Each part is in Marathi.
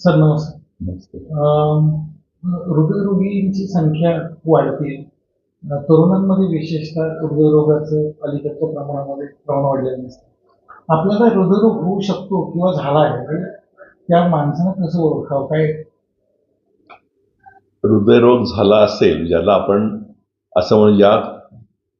सर नमस्कार. हृदयरोगींची संख्या वाढते. तरुणांमध्ये विशेषतः हृदयरोगाचं अलीकडच्या प्रमाणामध्ये प्रमाण वाढलेलं दिसतं. आपल्याला हृदयरोग होऊ शकतो किंवा झाला आहे त्या माणसानं कसं ओळखावं काय हृदयरोग झाला असेल ज्याला आपण असं म्हणून ज्या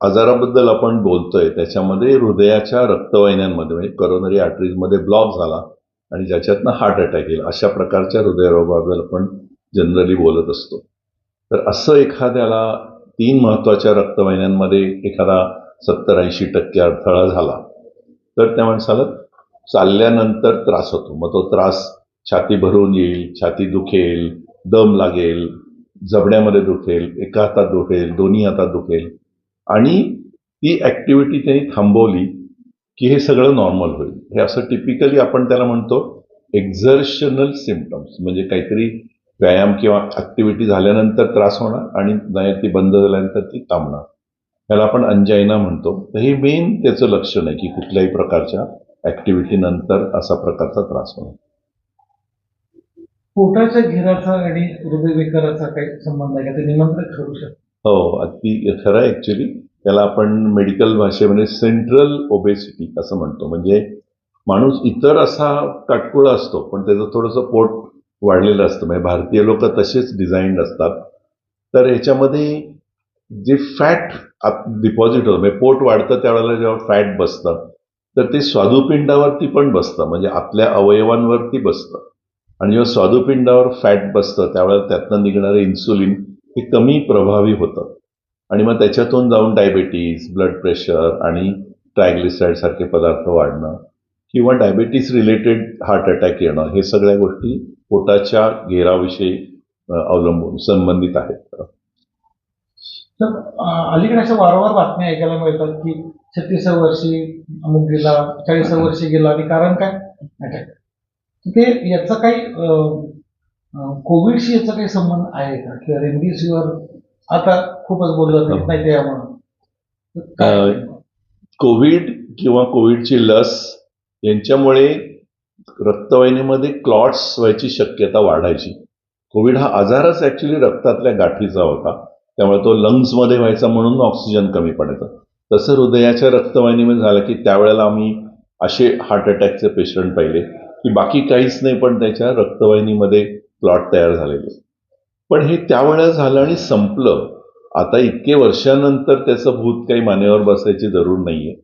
आजाराबद्दल आपण बोलतोय त्याच्यामध्ये हृदयाच्या रक्तवाहिन्यांमध्ये म्हणजे करोनरी आर्टरीजमध्ये ब्लॉक झाला. आणि ज्याच्यातनं हार्ट अटॅक येईल अशा प्रकारच्या हृदयरोगाबद्दल आपण जनरली बोलत असतो. तर असं एखाद्याला तीन महत्त्वाच्या रक्तवाहिन्यांमध्ये एखादा सत्तर ऐंशी टक्के अडथळा झाला तर त्या माणसाला चालल्यानंतर त्रास होतो. मग तो त्रास छाती भरून येईल छाती दुखेल दम लागेल जबड्यामध्ये दुखेल एका हातात दुखेल दोन्ही हातात दुखेल. आणि ती ॲक्टिव्हिटी त्यांनी थांबवली की हे सगळं नॉर्मल होईल. हे असं टिपिकली आपण त्याला म्हणतो एक्झर्शनल सिमटम्स म्हणजे काहीतरी व्यायाम किंवा ॲक्टिव्हिटी झाल्यानंतर त्रास होणार आणि नाही ती बंद झाल्यानंतर ती थांबणार. त्याला आपण अंजायना म्हणतो. तर हे मेन त्याचं लक्षण आहे की कुठल्याही प्रकारच्या ॲक्टिव्हिटी नंतर असा प्रकारचा त्रास होणार. पोटाच्या घेराचा आणि हृदयविकाराचा काही संबंध आहे का? ते निमंत्रक ठरू शकतं. हो अगदी खरं आहे ॲक्च्युली त्याला आपण मेडिकल भाषेमध्ये सेंट्रल ओबेसिटी असं म्हणतो. म्हणजे माणूस इतर असा काटकुळा असतो पण त्याचं थोडंसं पोट वाढलेलं असतं. म्हणजे भारतीय लोक तसेच डिझाईन्ड असतात. तर ह्याच्यामध्ये जे फॅट डिपॉझिट होतं म्हणजे पोट वाढतं त्यावेळेला जेव्हा फॅट बसतं तर ते स्वादुपिंडावरती पण बसतं. म्हणजे आपल्या अवयवांवरती बसतं. आणि जेव्हा स्वादुपिंडावर फॅट बसतं त्यावेळेला त्यातनं निघणारं इन्सुलिन हे कमी प्रभावी होतं. आणि मग त्याच्यातून जाऊन डायबेटीज ब्लड प्रेशर आणि ट्रायग्लिसाईड सारखे पदार्थ वाढणं किंवा डायबेटीस रिलेटेड हार्ट अटॅक येणं हे सगळ्या गोष्टी पोटाच्या घेराविषयी अवलंबून संबंधित आहेत. तर अलीकडे अशा वारंवार बातम्या ऐकायला मिळतात की छत्तीसाव्या वर्षी अमुक गेला चाळीसाव्या वर्षी गेला आणि कारण काय? अटॅक ते याचा काही कोविडशी याचा काही संबंध आहे का? किंवा रेमडेसिवीर आता खूपच बोललं जातं नाही? अं, कोविड किंवा कोविडची लस यांच्यामुळे रक्तवाहिनीमध्ये क्लॉट्स व्हायची शक्यता वाढायची. कोविड हा आजारच ॲक्च्युली रक्तातल्या गाठीचा होता. त्यामुळे तो लंग्समध्ये व्हायचा म्हणून ऑक्सिजन कमी पडायचा. तसं हृदयाच्या रक्तवाहिनीमध्ये झालं की त्यावेळेला आम्ही असे हार्ट अटॅकचे पेशंट पाहिले. की बाकी काहीच नाही पण त्याच्या रक्तवाहिनीमध्ये क्लॉट तयार झालेले. पण हे त्यावेळेला झालं आणि संपलं. आता इतके वर्षानंतर त्याचं भूत काही मानेवर बसायची जरूर नाहीये.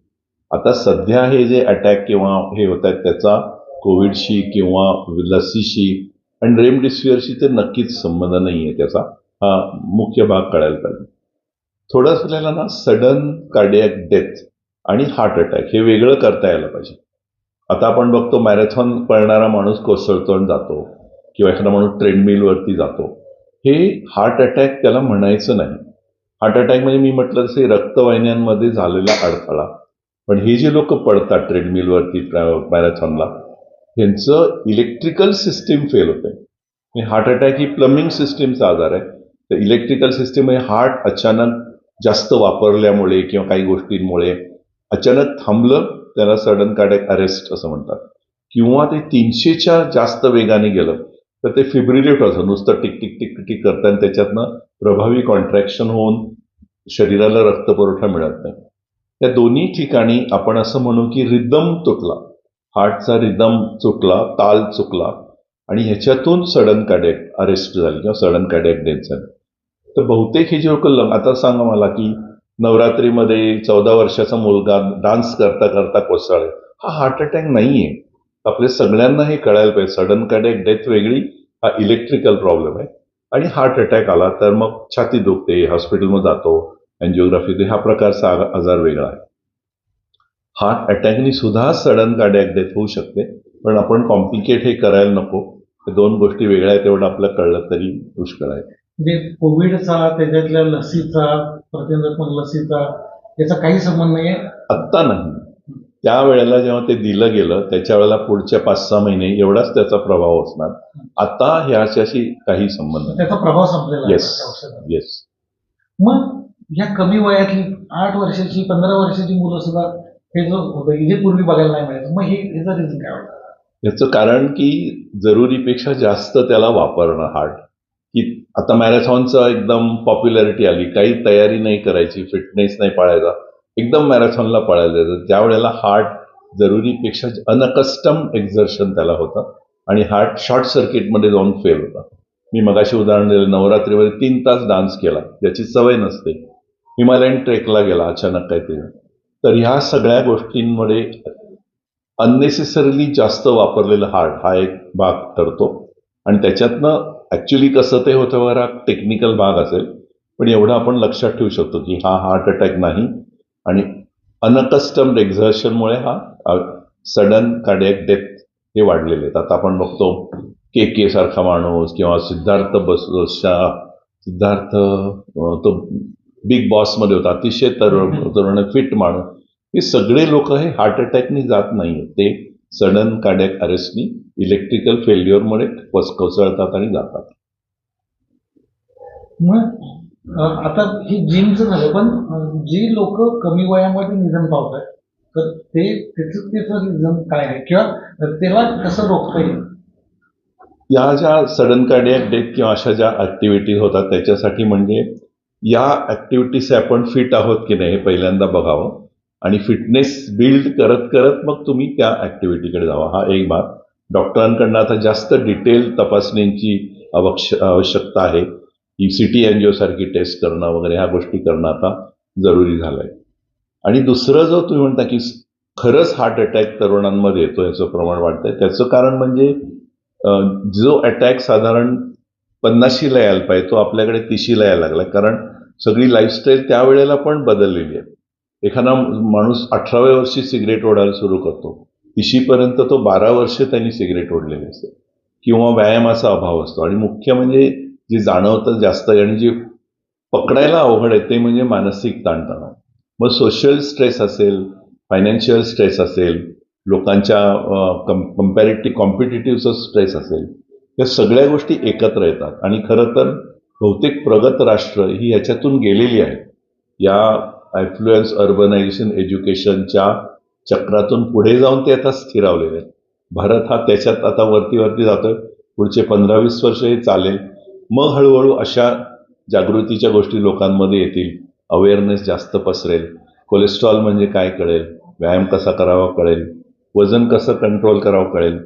आता सध्या हे जे अटॅक किंवा हे होत आहेत त्याचा कोविडशी किंवा लसीशी आणि रेमडेसिवीरशी ते नक्कीच संबंध नाही आहे त्याचा. हा मुख्य भाग कळायला पाहिजे. थोडं आपल्याला ना सडन कार्डियक डेथ आणि हार्ट अटॅक हे वेगळं करता यायला पाहिजे. आता आपण बघतो मॅरेथॉन पळणारा माणूस कोसळतो आणि जातो किंवा एखादा माणूस ट्रेडमिलवरती जातो. हे हार्ट अटॅक त्याला म्हणायचं नाही. हार्ट अटॅक म्हणजे मी म्हटलं तसे रक्तवाहिन्यांमध्ये झालेला अडथळा. पण हे जे लोक पडतात ट्रेडमिलवरती मॅरेथॉनला त्यांचं इलेक्ट्रिकल सिस्टीम फेल होते हार्ट अटॅक ही प्लंबिंग सिस्टीमचा आजार आहे. तर इलेक्ट्रिकल सिस्टीम हे हार्ट अचानक जास्त वापरल्यामुळे किंवा काही गोष्टींमुळे अचानक थांबलं त्याला सडन कार्डियक अरेस्ट असं म्हणतात. किंवा ते तीनशेच्या जास्त वेगाने गेलं तर ते फिब्रिलेट असं नुसतं टिक टिक टिक टिक करतं आणि त्याच्यातनं प्रभावी कॉन्ट्रॅक्शन होऊन शरीराला रक्तपुरवठा मिळत नाही. त्या दोन्ही ठिकाणी आपण असं म्हणू की रिदम तुटला हार्टचा रिदम चुकला ताल चुकला आणि ह्याच्यातून सडन कार्डियक अरेस्ट झाली किंवा सडन कार्डियक डेथ झाली. तर बहुतेक हे जे लोक आता सांगा मला की नवरात्रीमध्ये चौदा वर्षाचा मुलगा डान्स करता करता कोसळेल. हा हार्ट अटॅक नाही आहे आपल्या सगळ्यांना हे कळायला पाहिजे. सडन कार्डियक डेथ वेगळी हा इलेक्ट्रिकल प्रॉब्लेम आहे. आणि हार्ट अटॅक आला तर मग छाती दुखते हॉस्पिटलमध्ये जातो अँजिओग्राफी हा प्रकारचा आजार वेगळा आहे. हार्ट अटॅकनी सुद्धा सडन कार्डियक डेथ होऊ शकते पण आपण कॉम्प्लिकेट हे करायला नको. दोन गोष्टी वेगळ्या आहेत तेवढं आपलं कळलं तरी पुष्कळ आहे. म्हणजे कोविडचा त्याच्यातल्या लसीचा प्रतिबंधात्मक लसीचा याचा काही संबंध नाही आत्ता नाही. त्या वेळेला जेव्हा ते दिलं गेलं त्याच्या वेळेला पुढच्या पाच सहा महिने एवढाच त्याचा प्रभाव असणार. आता ह्याच्याशी काही संबंध नाही. त्याचा प्रभाव संपलेला औषधाचा. येस मग या कमी वयातली आठ वर्षाची पंधरा वर्षाची मुलं सुद्धा हे जो होतं हे पूर्वी बघायला नाही मिळायचं मग हे ह्याचा रिझन काय वाटतं याचं कारण की जरुरीपेक्षा जास्त त्याला वापरणं हार्ट की आता मॅरेथॉनचं एकदम पॉप्युलॅरिटी आली. काही तयारी नाही करायची फिटनेस नाही पाळायचा. एकदम मॅरेथॉनला पळायला जायचं त्यावेळेला हार्ट जरुरीपेक्षा अनकस्टम एक्झर्शन त्याला होतं आणि हार्ट शॉर्ट सर्किटमध्ये जाऊन फेल होता. मी मगाशी उदाहरण दिलं नवरात्रीमध्ये तीन तास डान्स केला ज्याची सवय नसते. हिमालयन ट्रेकला गेला अचानक काहीतरी. तर ह्या सगळ्या गोष्टींमुळे अननेसेसरीली जास्त वापरलेलं हार्ट हा एक भाग ठरतो. आणि त्याच्यातनं ॲक्च्युली कसं ते होतं वगैरे टेक्निकल भाग असेल. पण एवढं आपण लक्षात ठेवू शकतो की हा हार्ट अटॅक नाही. आणि अनकस्टम्ड एक्झर्शनमुळे हा सडन कार्डियक डेथ हे वाढलेले आहेत. आता आपण बघतो के के सारखा माणूस किंवा सिद्धार्थ बस शाह सिद्धार्थ तो बिग बॉसमध्ये होता अतिशय तरुण तरुण फिट माणूस. हे सगळे लोक हे हार्ट अटॅकनी जात नाही ते सडन कार्डियक अरेस्टनी इलेक्ट्रिकल फेल्युअरमुळे कोसळतात आणि जातात. आता हे जिमचं झालं पण जी लोक कमी वयामध्ये निधन पावतात तर ते त्याचं त्याचं रिझन काय आहे? किंवा त्याला कसं रोखता येईल? या ज्या सडन कार्डियक डेथ किंवा अशा ज्या ऍक्टिव्हिटीज होतात त्याच्यासाठी म्हणजे या ऍक्टिव्हिटीज आपण फिट आहोत की नाही हे पहिल्यांदा बघावं. आणि फिटनेस बिल्ड करत करत मग तुम्ही त्या ऍक्टिव्हिटीकडे जावा. हा एक भाग. डॉक्टरांकडनं आता जास्त डिटेल तपासणींची आवश्य आवश्यकता आहे. ही सी टी सारखी टेस्ट करणं वगैरे ह्या गोष्टी करणं आता जरुरी झालंय. आणि दुसरं जो तुम्ही म्हणता की खरंच हार्ट अटॅक तरुणांमध्ये येतो याचं प्रमाण वाढतंय त्याचं कारण म्हणजे जो अटॅक साधारण पन्नाशीला यायला पाहिजे तो आपल्याकडे तिशीला यायला लागला कारण सगळी लाईफस्टाईल त्यावेळेला पण बदललेली आहे. एखादा माणूस अठराव्या वर्षी सिगरेट ओढायला सुरू करतो. तिशीपर्यंत तो बारा वर्ष त्यांनी सिगरेट ओढलेली असते. किंवा व्यायामाचा अभाव असतो. आणि मुख्य म्हणजे जे जाणवतं जास्त आणि जे पकडायला अवघड आहे ते म्हणजे मानसिक ताणतणाव. मग सोशल स्ट्रेस असेल फायनान्शियल स्ट्रेस असेल लोकांच्या कम्पॅरेटिव्ह कॉम्पिटेटिव्हचं स्ट्रेस असेल या सगळ्या गोष्टी एकत्र येतात. आणि खरं तर बहुतेक प्रगत राष्ट्र ही ह्याच्यातून गेलेली आहेत या ॲफ्लुएन्स अर्बनायझेशन एज्युकेशनच्या चक्रातून पुढे जाऊन ते आता स्थिरावलेले आहेत. भारत हा त्याच्यात आता वरती वरती जातोय. पुढचे पंधरा वीस वर्ष हे चालेल. मग हळूहळू अशा जागृतीच्या गोष्टी लोकांमध्ये येतील. अवेअरनेस जास्त पसरेल. कोलेस्ट्रॉल म्हणजे काय कळेल? व्यायाम कसा करावा कळेल? वजन कसं कंट्रोल करावं कळेल?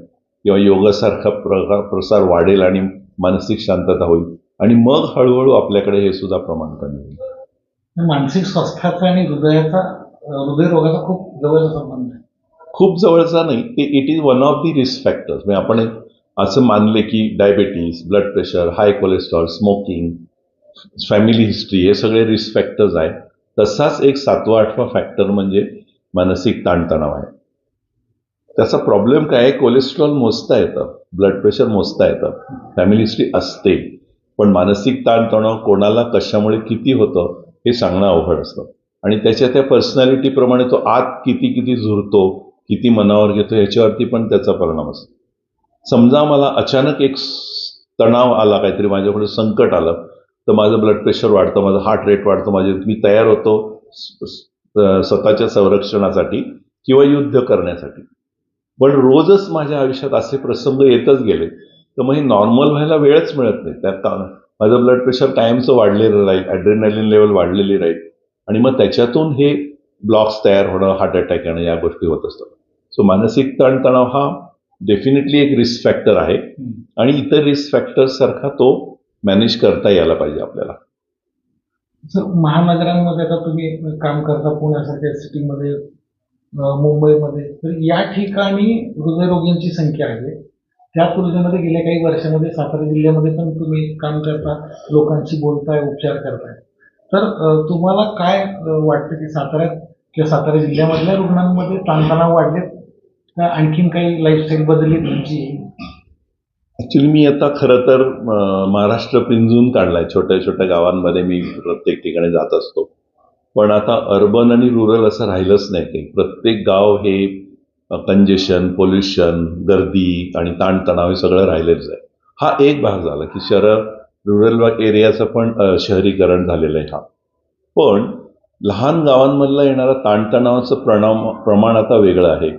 किंवा योगासारखा प्रकार प्रसार वाढेल आणि मानसिक शांतता होईल. आणि मग हळूहळू आपल्याकडे हे सुद्धा प्रमाण कमी होईल मानसिक स्वास्थ्याचा आणि हृदयाचा हृदयरोगाचा खूप जवळचा संबंध आहे. खूप जवळचा नाही. ते it is one of the risk factors म्हणजे आपण एक असं मानले की diabetes blood pressure high cholesterol smoking family history हे सगळे रिस्क फॅक्टर्स आहेत तसाच एक सातवा आठवा फॅक्टर म्हणजे मानसिक ताणतणाव आहे. त्याचा प्रॉब्लेम काय आहे? कोलेस्ट्रॉल मोजता येतं ब्लड प्रेशर मोजता येतं फॅमिली हिस्ट्री असते. पण मानसिक ताणतणाव कोणाला कशामुळे किती होतं हे सांगणं अवघड असतं. आणि त्याच्या त्या पर्सनॅलिटीप्रमाणे तो आत किती किती झुरतो किती मनावर घेतो याच्यावरती पण त्याचा परिणाम असतो. समजा मला अचानक एक तणाव आला काहीतरी माझ्याकडे संकट आलं तर माझं ब्लड प्रेशर वाढतं माझं हार्ट रेट वाढतं माझे मी तयार होतो स्वतःच्या संरक्षणासाठी किंवा युद्ध करण्यासाठी. पण रोजच माझ्या आयुष्यात असे प्रसंग येतच गेले. तर मग हे नॉर्मल व्हायला वेळच मिळत नाही. त्यात का माझं ब्लड प्रेशर कायमचं वाढलेलं राहील ॲड्रेनॅलिन लेवल वाढलेली राहील. आणि मग त्याच्यातून हे ब्लॉक्स तयार होणं हार्ट अटॅक येणं या गोष्टी होत असतात. सो मानसिक ताणतणाव हा डेफिनेटली एक रिस्क फॅक्टर आहे. आणि इतर रिस्क फॅक्टर्स सारखा तो मॅनेज करता यायला पाहिजे आपल्याला. सर महानगरांमध्ये आता तुम्ही काम करता पुण्यासारख्या सिटीमध्ये मुंबईमध्ये तर या ठिकाणी हृदयरोगींची संख्या आहे. त्या तुलनेमध्ये गेल्या काही वर्षामध्ये सातारा जिल्ह्यामध्ये पण तुम्ही काम करता लोकांशी बोलताय उपचार करताय. तर तुम्हाला काय वाटतं की साताऱ्यात किंवा सातारा जिल्ह्यामधल्या रुग्णांमध्ये ताणतणाव वाढलेत? का आणखीन काही लाईफस्टाईल बदलली तुमची? ॲक्च्युली मी आता खरं तर महाराष्ट्र पिंजून काढलाय. छोट्या छोट्या गावांमध्ये मी प्रत्येक ठिकाणी जात असतो. पण आता अर्बन आणि रुरल असं राहिलंच नाही ते प्रत्येक गाव हे कंजेशन पोल्युशन गर्दी आणि ताणतणाव हे सगळं राहिलेच आहे. हा एक भाग झाला की शहर रुरल एरियाचं पण शहरीकरण झालेलं आहे हा. पण लहान गावांमधला येणारा ताणतणावाचं प्रणाम प्रमाण आता वेगळं आहे.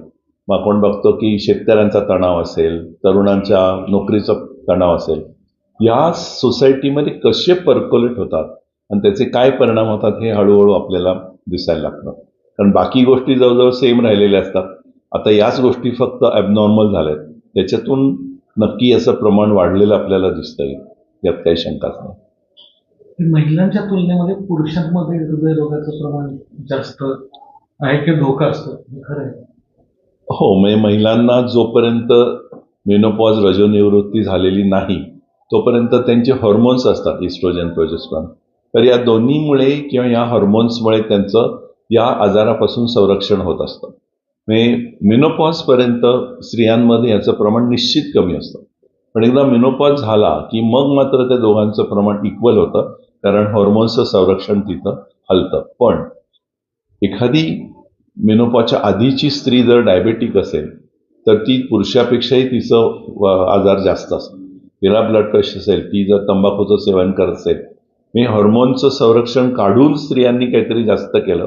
मग आपण बघतो की शेतकऱ्यांचा तणाव असेल तरुणांच्या नोकरीचा तणाव असेल या सोसायटीमध्ये कसे परकोलेट होतात आणि त्याचे काय परिणाम होतात हे हळूहळू आपल्याला दिसायला लागतं. कारण बाकी गोष्टी जवळजवळ सेम राहिलेल्या असतात. आता याच गोष्टी फक्त ॲबनॉर्मल झाल्यात. त्याच्यातून नक्की असं प्रमाण वाढलेलं आपल्याला दिसतंय. यात काही शंकाच नाही. महिलांच्या तुलनेमध्ये पुरुषांमध्ये हृदयरोगाचं प्रमाण जास्त आहे किंवा धोका असतो. हे खरं आहे. हो म्हणजे महिलांना जोपर्यंत मेनोपॉज रजोनिवृत्ती झालेली नाही तोपर्यंत त्यांचे हॉर्मोन्स असतात इस्ट्रोजन प्रोजेस्ट्रॉन तर या दोन्हीमुळे किंवा या हॉर्मोन्समुळे त्यांचं या आजारापासून संरक्षण होत असतं. म्हणजे मेनोपॉजपर्यंत स्त्रियांमध्ये याचं प्रमाण निश्चित कमी असतं. पण एकदा मेनोपॉज झाला की मग मात्र त्या दोघांचं प्रमाण इक्वल होतं कारण हॉर्मोन्सचं संरक्षण तिथं हलतं. पण एखादी मेनोपॉजच्या आधीची स्त्री जर डायबेटिक असेल तर ती पुरुषापेक्षाही तिचं आजार जास्त असतो. तिला ब्लड प्रेशर असेल ती जर तंबाखूचं सेवन करत असेल मी हॉर्मोनचं संरक्षण काढून स्त्रियांनी काहीतरी जास्त केलं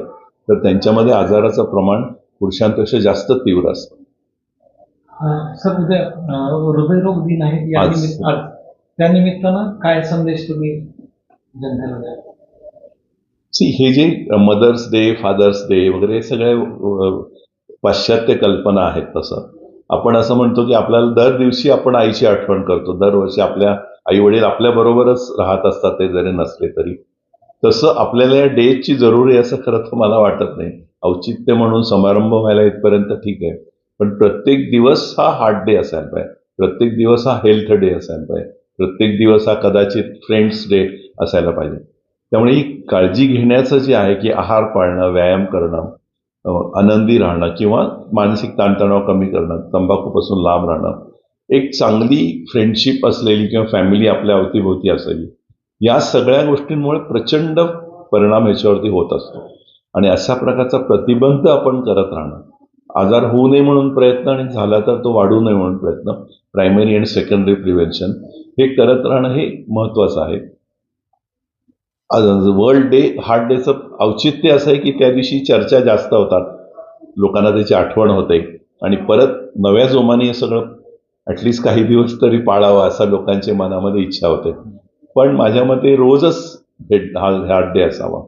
तर त्यांच्यामध्ये आजाराचं प्रमाण पुरुषांपेक्षा जास्त तीव्र असतं. सर उद्या हृदयरोग दिन आहे या आज. निमित्त आज. त्या निमित्तानं काय संदेश तुम्ही जनतेला द्याल? सी हे जे मदर्स डे फादर्स डे वगैरे सगळ्या सगळे पाश्चात्य कल्पना आहेत तसं. आपण असं म्हणतो की आपल्याला दर दिवशी आपण आईची आठवण करतो. दरवर्षी आपल्या आई वडील आपल्या बरोबरच राहत असतात ते जरी नसले तरी. तसं आपल्याला या डेची जरुरी आहे असं खरं तर मला वाटत नाही. औचित्य म्हणून समारंभ व्हायला इथपर्यंत ठीक आहे. पण प्रत्येक दिवस हा हार्ट डे असायला पाहिजे. प्रत्येक दिवस हा हेल्थ डे असायला पाहिजे. प्रत्येक दिवस हा कदाचित फ्रेंड्स डे असायला पाहिजे. त्यामुळे ही काळजी घेण्याचं जे आहे की आहार पाळणं व्यायाम करणं आनंदी राहणं किंवा मानसिक ताणतणाव कमी करणं तंबाखूपासून लांब राहणं एक चांगली फ्रेंडशिप असलेली किंवा फॅमिली आपल्या अवतीभोवती असावी या सगळ्या गोष्टींमुळे प्रचंड परिणाम याच्यावरती होत असतो. आणि अशा प्रकारचा प्रतिबंध आपण करत राहणं आजार होऊ नये म्हणून प्रयत्न आणि झाला तर तो वाढू नये म्हणून प्रयत्न प्रायमरी अँड सेकंडरी प्रिव्हेन्शन हे करत राहणं हे महत्त्वाचं आहे. वर्ल्ड डे हार्ट डेचं औचित्य असं आहे की त्या दिवशी चर्चा जास्त होतात. लोकांना त्याची आठवण होते. आणि परत नव्या जोमाने हे सगळं ॲटलिस्ट काही दिवस तरी पाळावं असं लोकांच्या मनामध्ये इच्छा होते. पण माझ्या मते रोजच हे हार्ट डे असावा.